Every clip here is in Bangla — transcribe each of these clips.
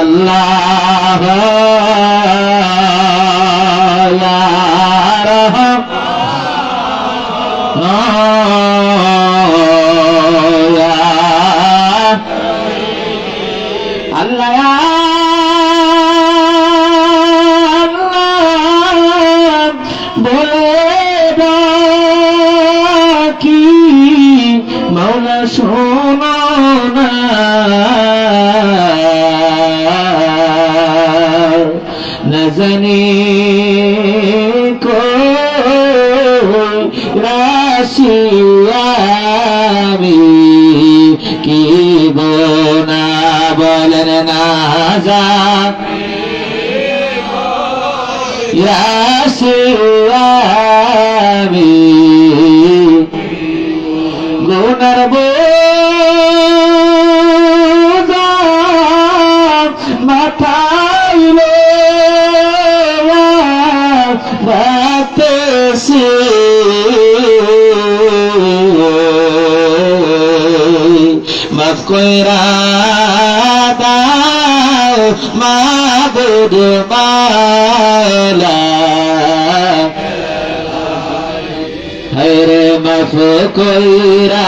আল্লাহ। خزني کو راسیامی کی بنا بلن نازا راسیامی মাবুদ মালা হরে মাফ কইরা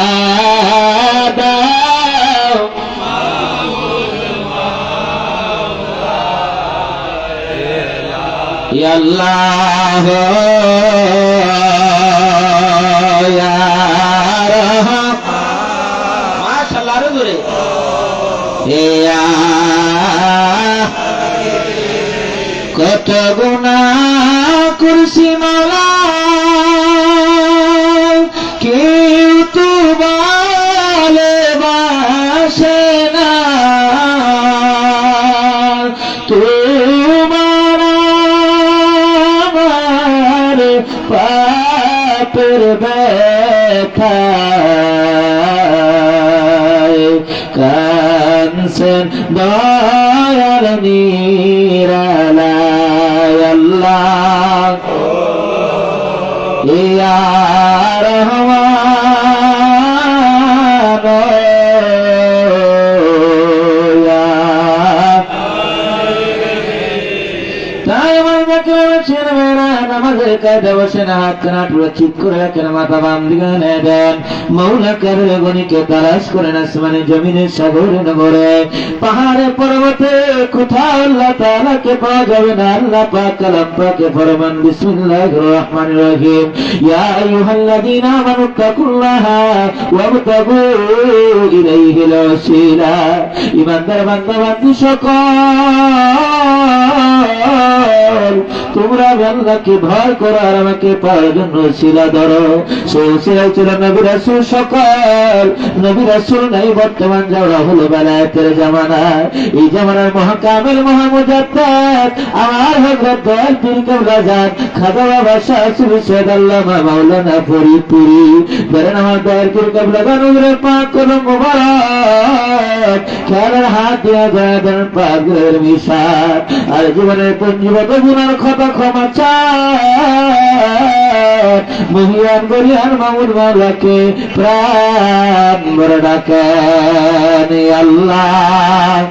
আল্লাহ ইয়া কত গুণা করছি মালা। কেউ তো ভালোবাসে না। তোমার পাপের ব্যথায় কানসেন দয়াল কায়দা বসে না হাত কানা ঠিক করে রাখেন মাথা বাম দিকে নে দেন। মৌলা কারের পাহাড়ে পর্বতে কোথাও তাআলাকে পাওয়া যাবে না, আল্লাহ পাক সকল, তোমরা ভয় আর আমাকে পাওয়ার জন্য শিলা ধরো। সে শিলাই ছিল নবী রাসূল সকল। নবী রাসূল নাই, বর্তমান যাওয়া হলো বেলায়েতের জামানা। এই জামানার মহাকামেল মহামুজাত্তার আমার হযরত দয়াল পীর কেবলা যান খাদা বাবা শাহ সুবি সৈয়দ আল্লামা মাওলানা ফরিদপুরি। ধরেন আমার দয়াল পীর কেবলা গান উজরে পাক কলম মোবারক। খেলার হাত দিয়া যায় দেন পাগলের মিশার আর জীবনের পঞ্জীবত গুণার ক্ষত ক্ষমা চায় মহিয়ান গরিয়ান মামুদ মাওলাকে প্রাণ ভরে ডাকেন আল্লাহ।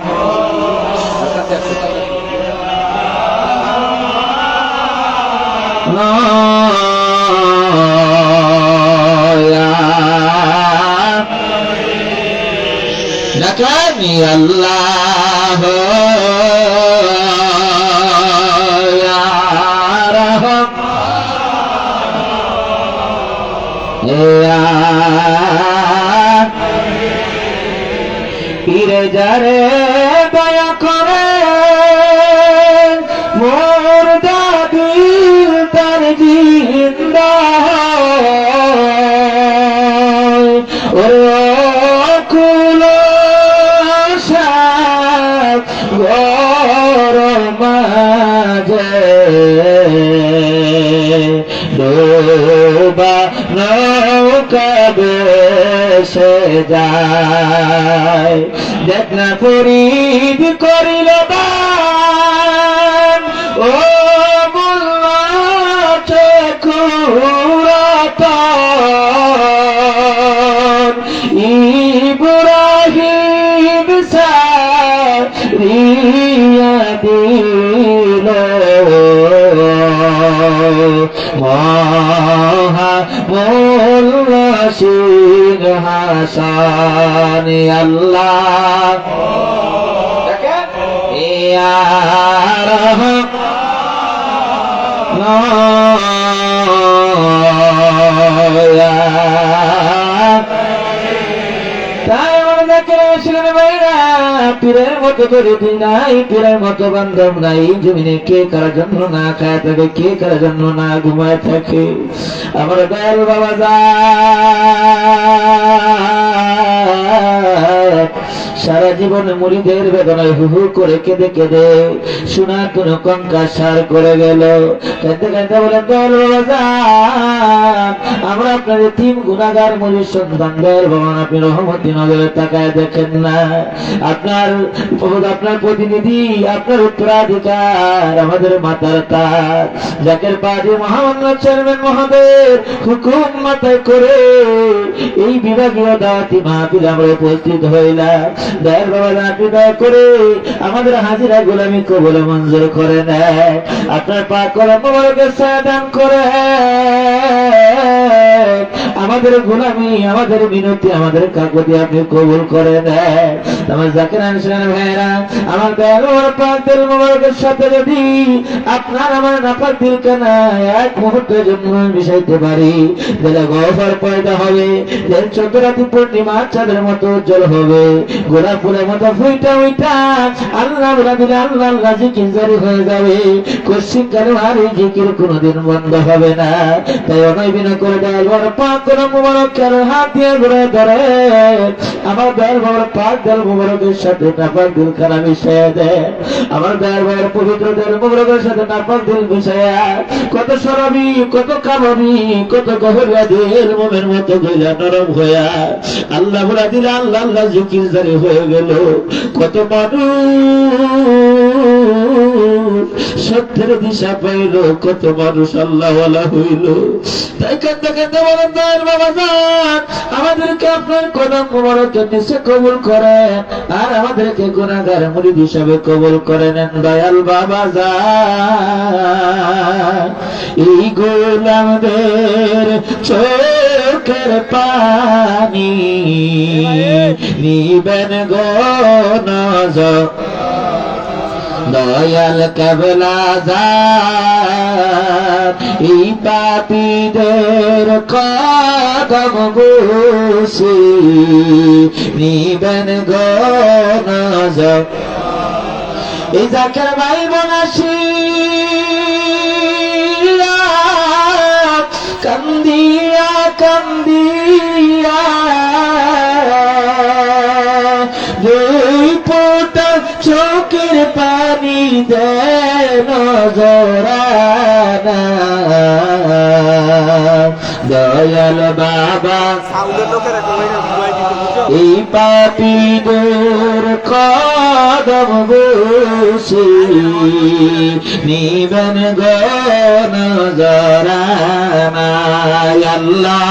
ডাকেন আল্লাহ। যারে দয়া করে মোর দাদির তার জিন্দা। ওরে কুল নৌকা বেসে যায়। হয় দেখ না ফরিদ করিল দান। ও মোল্লা চকুরাত ইব্রাহিম সারিয়া দিল। মহা মোল্লা হাসান আল্লাহ। পীরের মতো করে নাই, পীরের মতো বান্ধব নাই, জমিনে কে কার জন্য না খায় থাকে, কে কার জন্য না ঘুমায় থাকে। আমার দয়াল বাবা যা সারা জীবনে মুড়িদের বেদনায় হু হু করে কেঁদে কেঁদে সোনা কোন কঙ্কা সার করে গেল। কেঁদে কেঁদে বলে আমরা আপনার তিন গুণাগার মুড়ির সন্তান। দয়াল ভগবান আপনি রহমতি নজরে তাকায় দেখেন না। আপনার আপনার প্রতিনিধি, আপনার উত্তরাধিকার, আমাদের মাতার তার। জাকের পাজি মহামান্য চেয়ারম্যান মহাদেব হুকুম মাথায় করে এই বিভাগীয় দাওয়াতি মাহফিল আমরা উপস্থিত হইলাম। দয়াল বাবা আপনি দয়া করে আমাদের হাজিরা গোলামি কবলে মঞ্জুর করে নেয়। আপনার পাক করা মোবারকের সাদান করে। আমাদের গোলামি, আমাদের মিনতি, আমাদের কাকতি আপনি কবুল করে নেয় আমার জাকির ভাইরা আমার দিল মোবারকের সাথে যদি আপনার আমার কানা এক মুহূর্তের জন্য মিশাইতে পারি, তাহলে পয়দা হবে যেন চোদ্দ রাতি পূর্ণিমা চাঁদের মতো উজ্জ্বল হবে। গোলাপ ফুলের মতো ফুইটা উইটা, আল্লাহ দিলে আল্লাহ আল্লাহ জিকির হয়ে যাবে। কশ্চিন কালে আর এই জিকির কোনোদিন বন্ধ হবে না। তাই অনয় বিনা করে দেয় পাক কেন হাত দিয়ে ঘুরে ধরে। আমার দয়াল বাবার দেল মুবারকের সাথে নাপাক দিল খানা দেয় আমার দয়াল বাবার পবিত্র দেল মুবারকের সাথে নাপাক দিল মিশাইয়া কত সরবি কত কামাবি, কত গহরিয়া দিল মোমের মতো গইলা নরম হইয়া। আল্লাহ আল্লাহ আল্লাহ জিকির জারি হয়ে গেল। কত মানুষ সত্যের দিশা পাইল কত মানুষ আল্লাহ হইল। তাই কান্দা কান্দা বলেন দয়াল বাবা যান আমাদেরকে আপনার কদম মোবারকের নিচে কবুল করেন আর আমাদেরকে গুণাগার মুরিদ হিসাবে কবুল করে নেন দয়াল বাবা যান এই গোলামদের চোখের পানি নিবেন গো নজর। দয়াল কেবলা এই পাপীদের কদম বসে নিবেন গো নজর এই জাকের ভাই বনাসি কান্দিয়া কান্দিয়া পানি দেন জোরানা। দয়াল বাবা এই পাপীদের কদম বসে নিবেন গন জরানায় আল্লাহ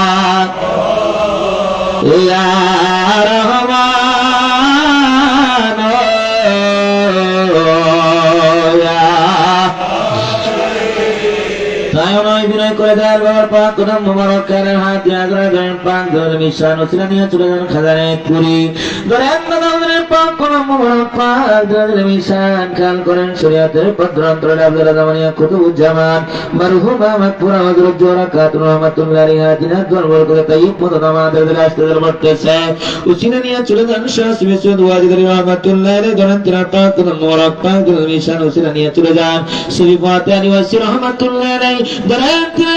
দেয়ার বাবার পাক কোন মোবারক কানের হাত দিয়ে আগ্রা দেন পাক ধরে মিশান ওসিরা নিয়ে চলে যান খাজানে পুরি। ধরেন দাদাদের পাক কোন মোবারক পাক ধরে মিশান খেয়াল করেন শরীয়তের পদ্রান্তরে আব্দুল জামানিয়া কুতুবুজ্জামান, মারহুমা মাকপুরা হযরত জোরা কাতুন রহমাতুল্লাহ আলাইহা দিনা দরবার করে তাই পদ আমাদের দিলে আসতে বর্তেছে ওসিরা নিয়ে চলে যান শাহ সিমেসুদ ওয়াজিদারি রহমাতুল্লাহ আলাইহি ধরেন তিনা পাক কোন মোবারক পাক ধরে মিশান ওসিরা নিয়ে চলে যান। শ্রী ফাতেহানি ওয়াসি রহমাতুল্লাহ আলাইহি তিনা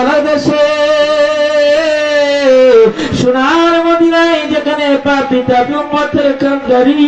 দেশে সোনার মদিনায় যেখানে পাপি তাপি কান্দারি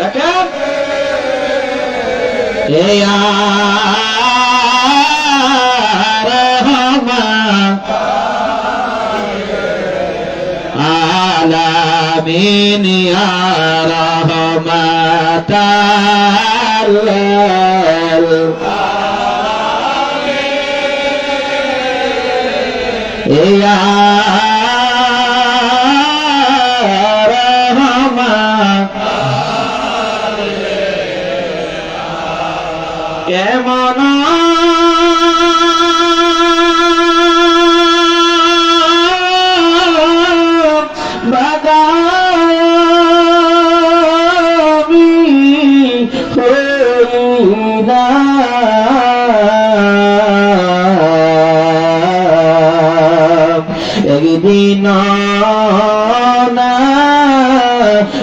ডাকেন। এ রহমা আলামিন ইয়া রহমাতাল। ইয়া একদিন না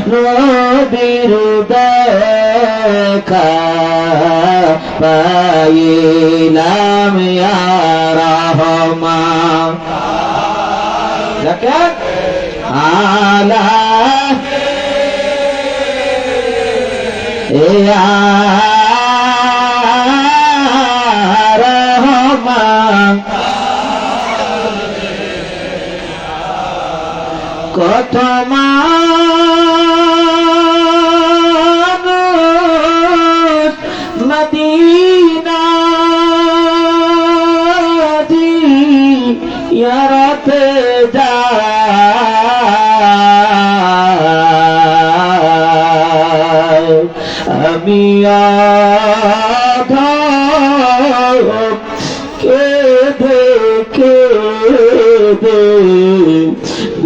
নদীর দেখা পাইলাম রহমা আলা রহমা মানুষ মদিনা ইয়ারাতে যায়। আমি আধা কেঁদে কেঁদে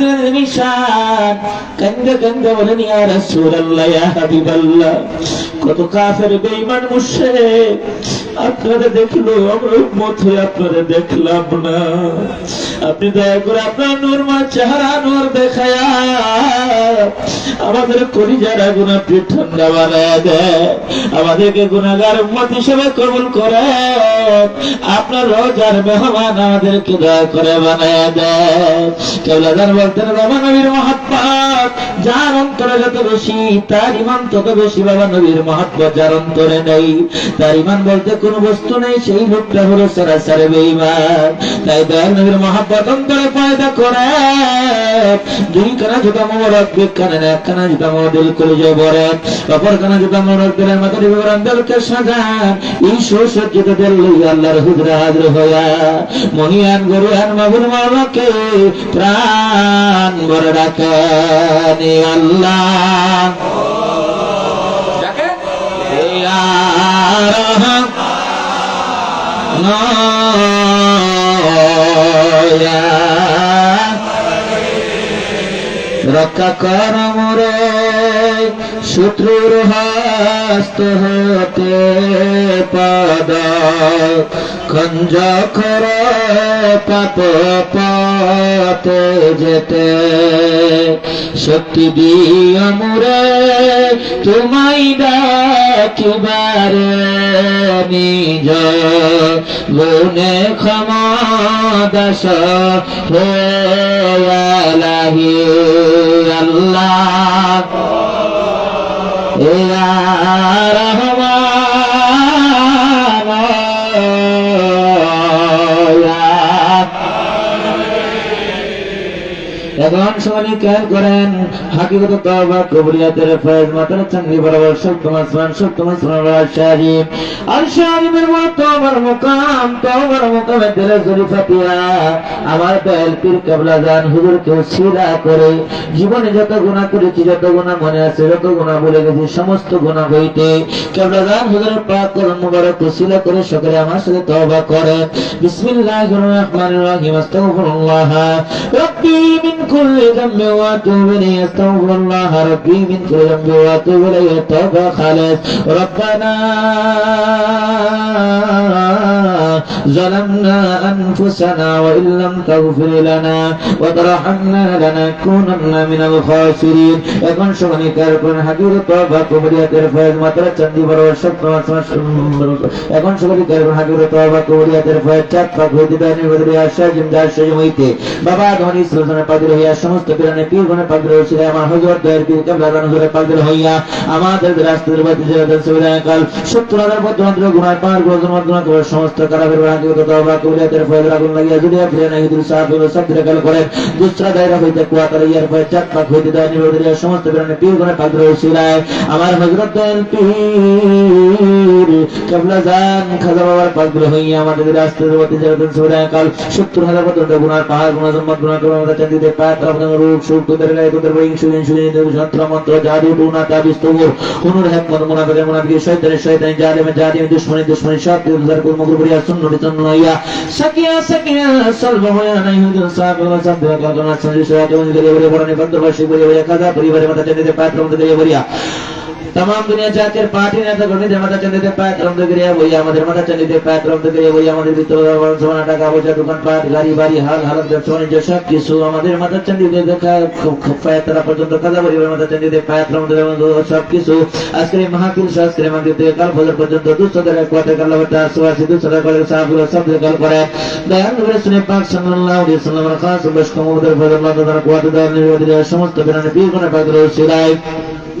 পাদের নিশান কন্দে কন্দে বলেন ইয়া কত কাফের বেঈমান মুশরিক আপনারা দেখল, আমরা উম্মত হয়ে আপনারা দেখলাম না। আপনি দয়া করে আপনার নূর মা চেহারা নূর দেখায়া আমাদের কলিজার আগুন আপনি ঠান্ডা বানায় দেয় আমাদেরকে গুণাগার উম্মত হিসেবে কবুল করে আপনার রোজার মেহমান আমাদেরকে দয়া করে বানায় দেয় কেবলাদার বলতেন বাবা নবীর মহাত্মাত যার অন্তরে যত বেশি, তার ইমান তত বেশি বাবা নবীর মহাত্মা যার অন্তরে নেই। তার ইমান বলতে কোনো বস্তু নেই, সেই লোকটা হলো সরাসরি বেঈমান। তাই দয়াল নবীর মহাব্বত অন্তরে পয়দা করে। দুই কানা জুতা মোবারক বিক কানে এক কানা জুতা মোদিল কলিজে বরে। অপর কানা জুতা মোবারক দিলের মাথার বিবরণ দলকে সাজান। এই সুসজ্জিত দিল লইয়া আল্লাহর হুজরা হাজির হইয়া। মহিয়ান গরুয়ান মাবুর মাওলাকে প্রাণ ভরে ডাকেন। এ আল্লাহ রক্ষা কর মোরে। শত্রুর হস্ত হতে পদ। খঞ্জ কর পাপ পথে যেতে। শক্তি দিও মোরে, তোমায় ডাকিবারে নিজ গুণে ক্ষমা দাস হে আল্লাহ। রহমান এখন সময় খেয়াল করেন। হাকিগত তওবা কবুলিয়াতের ফয়েজ মাতার চাঙ্গি বরাবর সপ্তম আসমান সপ্তম আসমান রাজশাহী আর শাহিমের মত তওবার মুকাম, তওবার মুকামে দিলে জরিফা দিয়া আমার দয়াল পীর কাবলা জান হুজুরকে সিরা করে। জীবনে যত গুনাহ করেছি, যত গুনাহ মনে আছে, যত গুনাহ বলে গেছি, সমস্ত গুনাহ হইতে। কাবলা জান হুজুরের পাক করুন মুবারক সিলা করে সকলে আমার সাথে তওবা করে। বিসমিল্লাহির রহমানির রহিম, আস্তাগফিরুল্লাহ। রব্বি মিন كل ذنب واتوب اليه استغفر الله ربي من كل ذنب واتوب اليه التوبه خالص ربنا ظلمنا أنفسنا وإن لم تغفر لنا وترحمنا لنكونن من الخاسرين এখন সময় কার কোন হাকির তওবা কবরিয়াতের ফয়েজ মাত্র চন্দি বড় সত্য এখন সময় কার কোন হাকির তওবা কবরিয়াতের ফয়েজ চাঁদ পাক হইতে দানি বদরি আশা জিম দাস হইতে বাবা ধনী সুলতানের পাগল হইয়া সমস্ত পিরানে পীর গণে পাগল হইছিল আমার হজরত দয়ের পীর কেবলা দান হুজুরে পাগল হইয়া আমাদের রাস্তার বাতি জেলাদের সুবিধা কাল সত্তর হাজার পদ্মান্তর গুণায় পাঁচ গোজন মধ্যমা করে দুশ্মনী দুশ্মনী সব দুর্ধার কর্ম জন্য লইয়া সাকিয়া সাকিয়া সলব হইয়া নাই হুজুর সাহেব সাথে কথা পরিবারের মধ্যে যেতে পাত্র মধ্যে দিয়ে বলিয়া तमाम दुनिया জাতির পার্টি নেতা কর্মীদের মাথা চান্দিতে পায় তরমদ গিরিয়া বই আমাদের মাথা চান্দিতে পায় তরমদ গিরিয়া বই আমাদের ভিতরে সোনা টাকা পয়সা দোকানপাট গাড়ি বাড়ি হাল হালত ব্যবসা বাণিজ্য সব কিছু আমাদের মাথা চান্দিতে দেখা পায় তারা পর্যন্ত কাজা পরিবার মাথা চান্দিতে পায় তরমদ সব কিছু আজকের এই মাহফিল আজকের এই মাহফিল থেকে কাল ফজর পর্যন্ত দুশোদের এক কোয়ার্টার কাল হতে আসবাসী দুশোদের কলের সাহাবুল সব থেকে কাল করে দয়াল নবী শুনে পাক সাল্লাল্লাহু আলাইহি সাল্লামের খাস বেশ কমদের ফজর আল্লাহ তাআলা কোয়ার্টার দেওয়ার নির্বাচিত সমস্ত বিনানে পীর কোনে পাক রসিলাই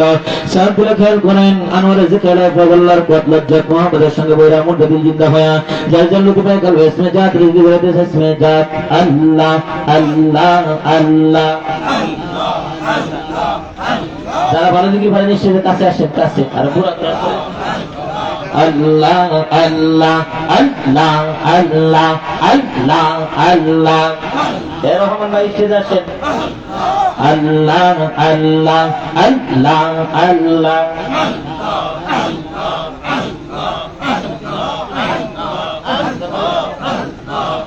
সাহাবাগুলো সাহাবগুলো খেয়াল করেন আনোয়ার জিকালা ফজল্লার পথ লজ্জত মোহাম্মদের সঙ্গে বইরা যার ভালো দিকে ভালো নিশ্চয় কাছে আসেন কাছে। আর পুরো আল্লাহ আল্লাহ আল্লাহ আল্লাহ আল্লাহ আল্লাহ। রহমান ভাই স্টেজ আসেন। আল্লাহ আল্লাহ আল্লাহ আল্লাহ।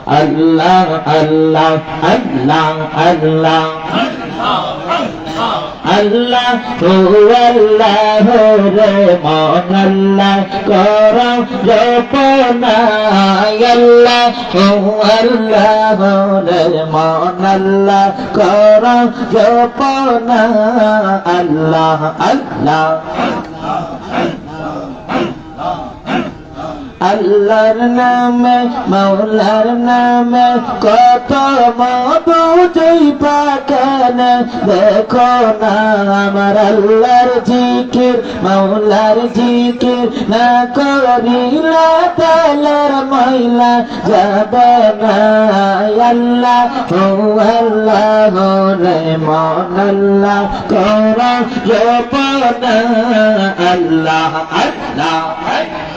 আল্লাহ আল্লাহ আল্লাহ আল্লাহ। আল্লাহ ও আল্লাহ রে মন আল্লাহ কর জপনা আল্লাহ ও আল্লাহ রে মন আল্লাহ কর জপনা আল্লাহ আল্লাহ আল্লাহর নামে, মাওলার নামে কত মধু যেই পাকেন দেখো না আমার আল্লাহর জিকির, মাওলার জিকির। না করিলা তালার মহিলা যাবে না আল্লাহ। ও আল্লাহ রে মন আল্লাহ, কর আল্লাহ আল্লাহ।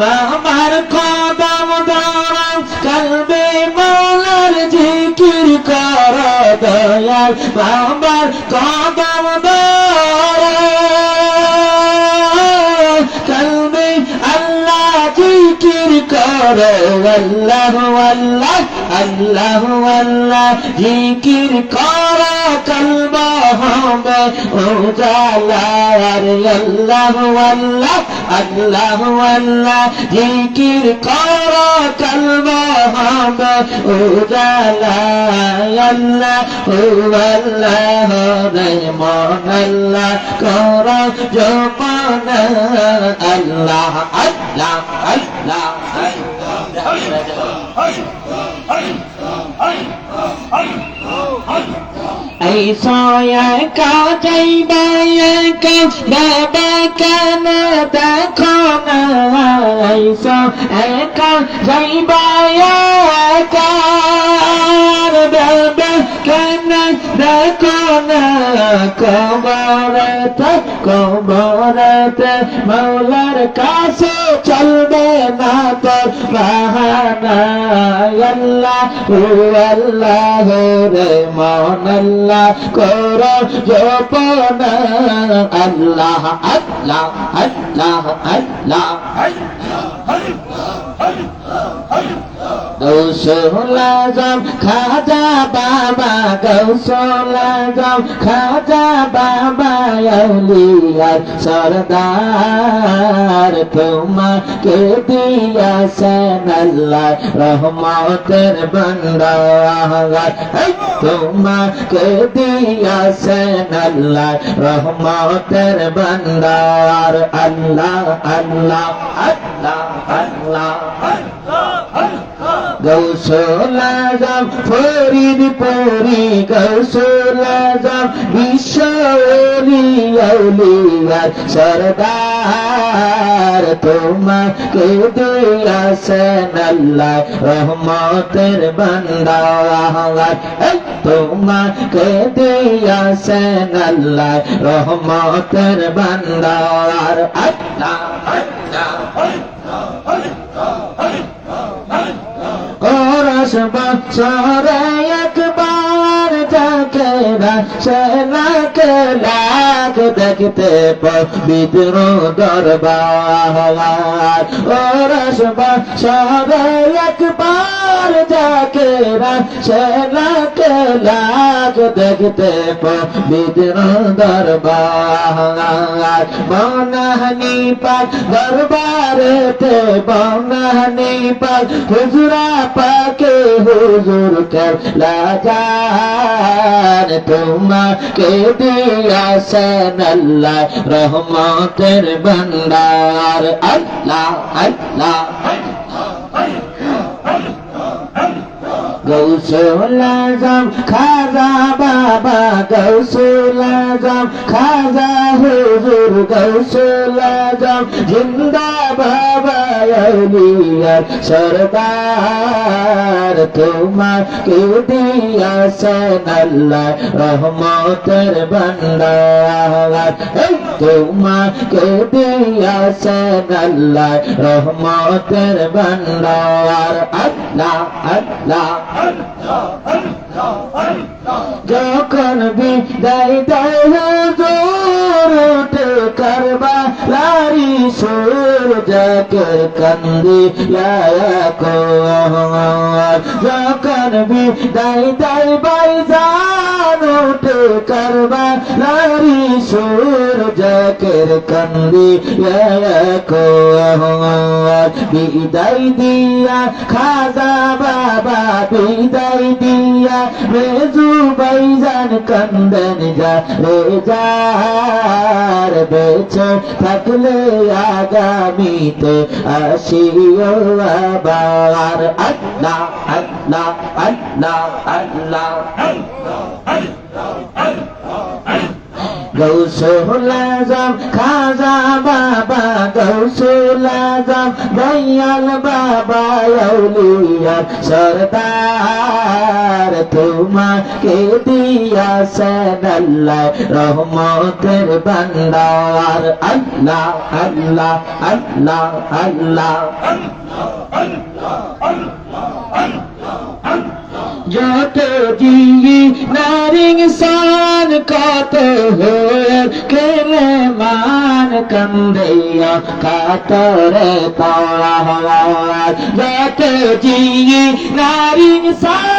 বাবার কদম ধরা, কালবে মৌলার জিকির কর দয়াল বাবার কদম ধরা। কালবে আল্লাহ জিকির কর করে, আল্লাহ আল্লাহ আল্লাহ আল্লাহ, জিকির কর কলব কলব হবে ও জালার আল্লাহ ও আল্লাহ রে মন আল্লাহ কর জপন আল্লাহ আল্লাহ আল্লাহ এই সয়াকা যাইবা একা বাবা কেন দেখো না? এই একা যাইবা একা দেখো না কবরতে কবরতে মৌলার কাছে চলবে না তোর বাহানা। আল্লাহ, ও আল্লাহ রে মন আল্লাহ, কর জপনা। আল্লাহ আল্লাহ আল্লাহ আল্লাহ। গৌসল আজম খাজা বাবা গৌসল আজম খাজা বাবা আউলিয়ার সরদার। তোমাকে দিয়াছেন আল্লাহ রহমতের বন্দার। তোমাকে দিয়াছেন আল্লাহ রহমতের বন্দার। আল্লাহ আল্লাহ আল্লাহ আল্লাহ। গৌসল আজম ফরিদ পরি গৌসল আজম বিশ্ব আউলিয়ার সরদার তোমাকে দিয়াছেন আল্লাহ রহমতের বন্দার। তোমাকে দিয়াছেন আল্লাহ রহমতের বন্দার। আল্লাহ আল্লাহ একবার যাকে সে লাখ লাখ দেখতে পবিত্র দরবার। করস বছরে একবার যাকে সে লাখ লাখ দেখতে পবিত্র দরবার। বনাহনি পাক দরবারেতে বনাহনি পাক হুজুরা পাকে হুজুর কর লাজার তোমাকে দিয়াছেন আল্লাহ রহমতের বন্দার আল্লাহ আল্লাহ। গৌসল আজম খাজা বাবা গৌসল আজম খাজা হুজুর গৌসল আজম জিন্দা বাবা আউলিয়ার সরদার তোমাকে দিয়াছেন আল্লাহ রহমতের বন্দার তোমাকে দিয়াছেন আল্লাহ রহমতের বন্দার আল্লাহ আল্লাহ যখন বিদায় দেয় উঠে করবা লারি সুর জাকের কান্দি লায়ক যখন বিদায় দেয় বাইজান উঠে করবা লারি সুর জাকের কান্দি বিদায় দিয়া খাজা বাবা, বিদায় দিয়া রেজু বাইজান কন্দন যা রে যার বেছে থাকলে আগামীতে আসিও আবার। আল্লাহ আল্লাহ আল্লাহ আল্লাহ। গৌসল আজম, খাজা বাবা, গৌসল আজম, দয়াল বাবা আউলিয়ার সরদার তোমাকে দিয়াছেন আল্লাহ রহমতের বান্দার আল্লাহ আল্লাহ আল্লাহ আল্লাহ। যত জিগি নারিং সান কত হয়ে কেলে মান কন্দেয়া কাতরে পাওয়া যত জিগি নারিং সান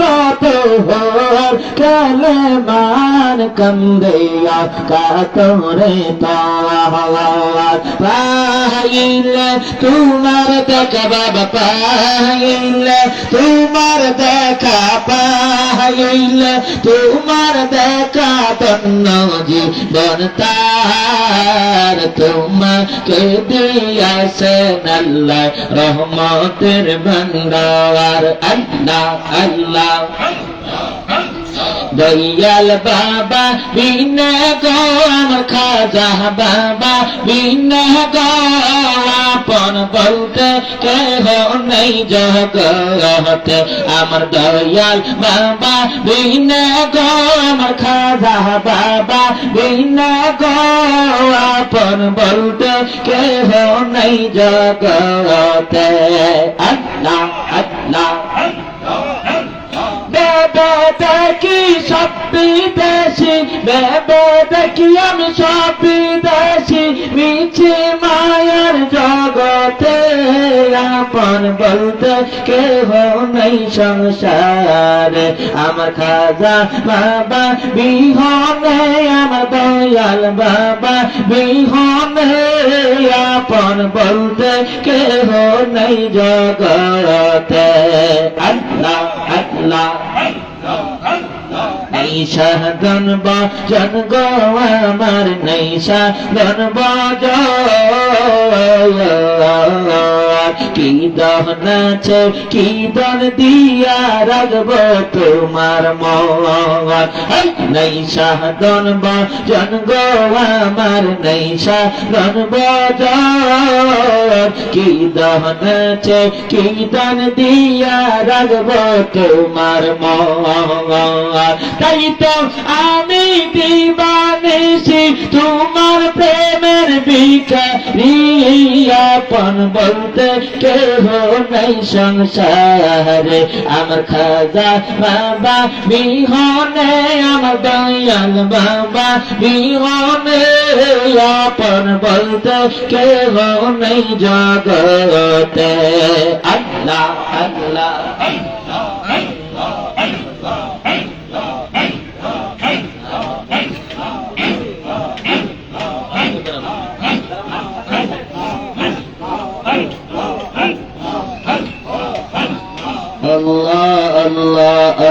কত হয়ে কেলে মান কন্দেয়া কাতরে হওয়ার পাইলে তোমার দেখা বাবা পাইলে তোমার দেখা পাইলে তোমার দেখা তন্ন জীবন তার তোমাকে দিয়াছে আল্লাহ রহমতের ভান্ডার। আল্লাহ আল্লাহ। দয়াল বাবা, বিনা গো আমার খাজা বাবা, বিনা গো আপন বলতে কেহ নেই জগতে। আমার দয়াল বাবা, বিনা গো আমার খাজা বাবা, বিনা গো আপন বলতে কেহ নেই জগতে। আল্লাহ আল্লাহ। বেবে দেখি সব বিদেশি বেবে দেখি আমি সব বিদেশি, মিছে মায়ার জগতে আপন বলতে কেহ নেই সংসারে। আমার খাজা বাবা বিহনে, আমার দয়াল বাবা বিহনে, আপন বলতে কেহ নেই জগতে। আল্লাহ আল্লাহ। নৈশা গনব জনগ আমার নৈশা গনব জয়। কি দহন আছে কি দন দিয়া রাখব তোমার মন? নেই সাধন বজন গো আমার নেই সাধন বজ কি দহন আছে কি দন দিয়া রাখব তোমার মন? তাই তো আমি দিবানিসি তোমার প্রেমের ভিখারি আপন বলতে কেহ নাই সংসারে। আমার খাজা বাবা, বিহনে আমার দয়াল বাবা, বিহনে আপন বলতে কেহ নাই জগতে। আল্লাহ আল্লাহ।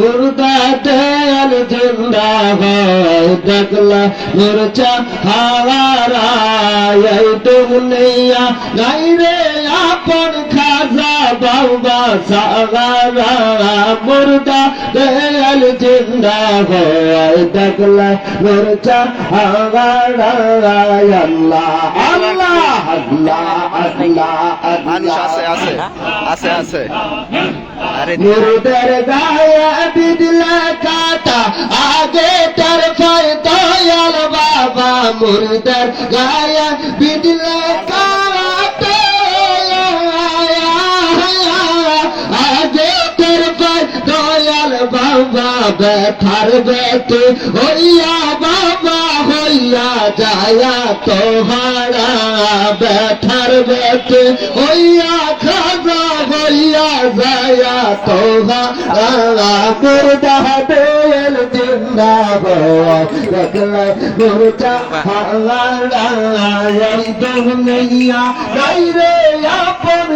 মুর্দা তেল জিন্দা হয় দেখলা মুরচা হাওয়ারা এই দুনিয়া নাই রে আপন খাজা বাবা সাগারা মুর্দা তেল জিন্দা হয় দেখলা মুরচা হাওয়ারা আল্লাহ আল্লাহ আল্লাহ আল্লাহ মানুষ আছে আছে আছে আছে। আরে মুর্দার গায়ে বিদলা কাটা, আগে তার ফল দয়াল বাবা মুর্দার গায়ে বিদলা বাবা ব্যথার বেটে হইয়া বাবা হইয়া যায়া তোহারা, ব্যথার বেটে হইয়া খাজা আল্লাহ জায়া তোহা আল্লাহ মুর্দা বেল জিন্দাবাদ। রাখলা মুর্দা আল্লাহ আল্লাহ ইয়াই দুনিয়া গাইরে আপন